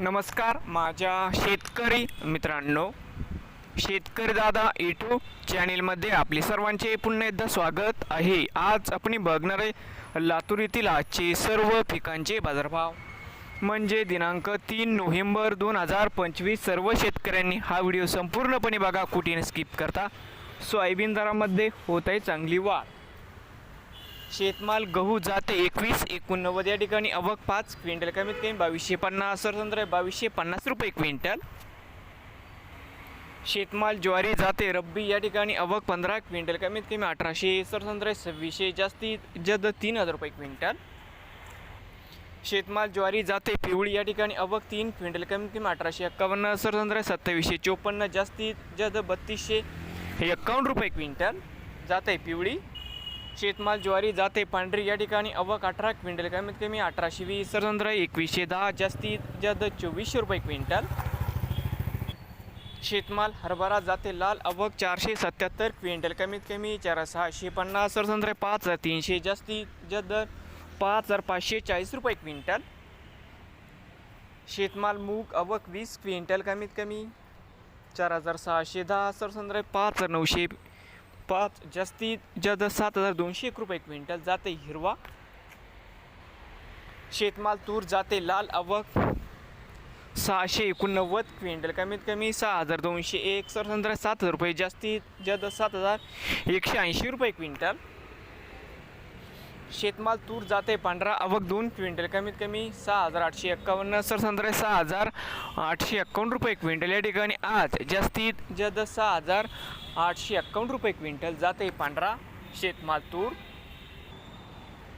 नमस्कार माझ्या शेतकरी मित्रांनो. शेतकरी दादा यूट्यूब चॅनेलमध्ये आपले सर्वांचे पुन्हा एकदा स्वागत आहे. आज आपण बघणार आहे लातूर येथील आजचे सर्व पिकांचे बाजारभाव. म्हणजे दिनांक तीन नोव्हेंबर दोन हजार पंचवीस सर्व शेतकऱ्यांनी हा व्हिडिओ संपूर्णपणे बघा कुठेने स्किप करता. सोयाबीन दरामध्ये होत आहे चांगली वाढ. शेतमाल गहू जाते एकवीस एकोणनव्वद या ठिकाणी अवक पाच क्विंटल कमीत कमी बावीसशे पन्नास आहे बावीसशे पन्नास रुपये क्विंटल. शेतमाल ज्वारी जाते रब्बी या ठिकाणी अवक पंधरा क्विंटल कमीत कमी अठराशे सरसंद्र सव्वीसशे जास्तीत जद तीन हजार रुपये क्विंटल. शेतमाल ज्वारी जाते पिवळी या ठिकाणी अवक तीन क्विंटल कमीत कमी अठराशे एक्कावन्न सरसंद्र सत्तावीसशे चोपन्न जास्तीत जद बत्तीसशे एक्कावन्न रुपये क्विंटल जाते पिवळी. शेतमाल ज्वारी जाते पांढरी या ठिकाणी अवक अठरा क्विंटल कमीत कमी अठराशे वीस. सरसंद्र एकवीसशे दहा जास्तीत जास्त चोवीसशे रुपये क्विंटल. शेतमाल हरभरा जाते लाल अवक चारशे सत्याहत्तर क्विंटल कमीत कमी चार सहाशे पन्नास सरसंद्र पाच हजार तीनशे जास्तीत जास्त पाच हजार पाचशे चाळीस रुपये क्विंटल. शेतमाल मूग अवक वीस क्विंटल कमीत कमी चार हजार सहाशे दहा. सरसंद्र पाच हजार नऊशे पाच जास्तीत जास्त सात हजार दोनशे एक रुपये क्विंटल जाते हिरवा. शेतमाल तूर जाते लाल अवक सहाशे एकोणनव्वद क्विंटल कमीत कमी सहा हजार दोनशे एक सरसंद्र सात हजार रुपये जास्तीत जास्त सात हजार एकशे ऐंशी रुपये क्विंटल. शेतमाल तूर जाते पांढरा अवक दोन क्विंटल कमीत कमी सहा हजार आठशे एक्कावन्न सरसंद्र सहा हजार आठशे एक्कावन्न रुपये क्विंटल. या ठिकाणी आज जास्तीत जास्त सहा हजार आठशे एक्कावन्न रुपये क्विंटल जाते पांढरा शेतमाल तूर.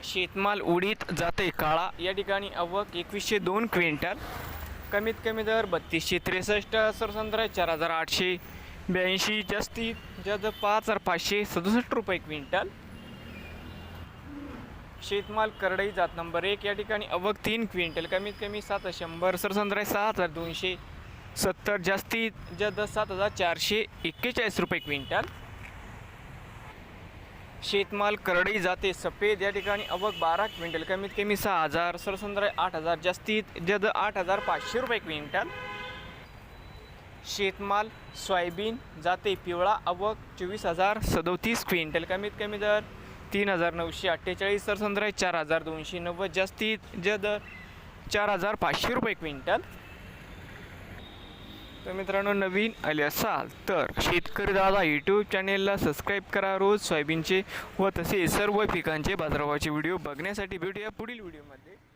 शेतमाल उडीत जाते काळा. या ठिकाणी अवक एकवीसशे दोन क्विंटल कमीत कमी दर बत्तीसशे त्रेसष्ट सरसंद्र चार हजार आठशे ब्याऐंशी जास्तीत जास्त पाच हजार पाचशे सदुसष्ट रुपये क्विंटल. शेतमाल करडई जात नंबर एक या ठिकाणी अवघ तीन क्विंटल कमीत कमी सात शंभर सरसंद्राय सहा हजार दोनशे सत्तर जास्तीत जास्त सात हजार चारशे एक्केचाळीस रुपये क्विंटल. शेतमाल करडई जाते सफेद या ठिकाणी अवघ बारा क्विंटल कमीत कमी सहा हजार सरसंद्राय आठ हजार जास्तीत जद आठ हजार पाचशे रुपये क्विंटल. शेतमाल सोयाबीन जाते पिवळा अवक चोवीस हजार सदोतीस क्विंटल कमीत कमी दर तीन हजार नऊशे अठ्ठेचाळीस सरसंद्र चार हजार दोनशे नव्वद. जास्तीत जास्त चार हजार पाचशे रुपये क्विंटल. तर मित्रांनो नवीन आले असाल तर शेतकरी दादा यूट्यूब चॅनेलला सबस्क्राईब करा रोज. सोयाबीनचे व तसे सर्व पिकांचे बाजारभावाचे व्हिडिओ बघण्यासाठी भेटूया पुढील व्हिडिओमध्ये